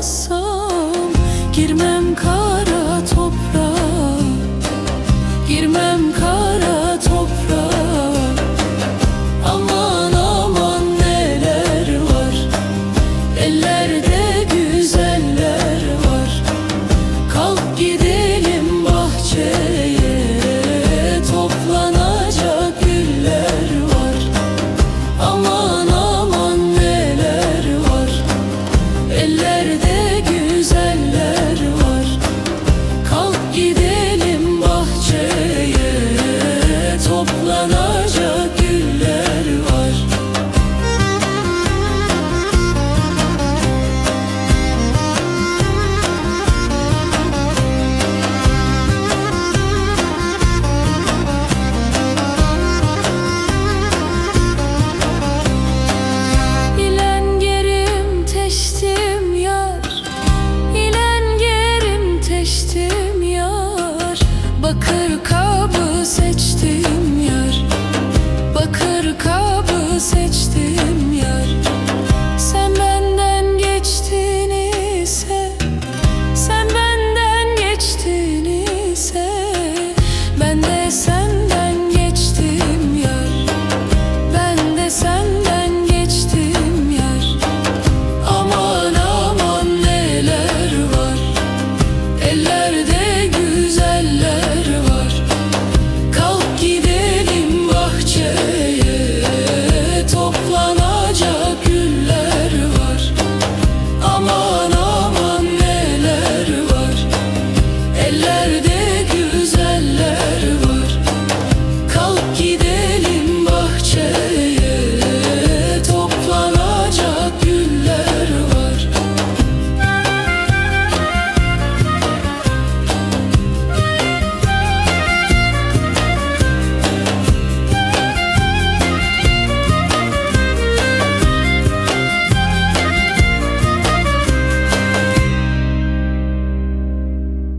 yaşasam Girmem kara toprağa. Girmem Ellerde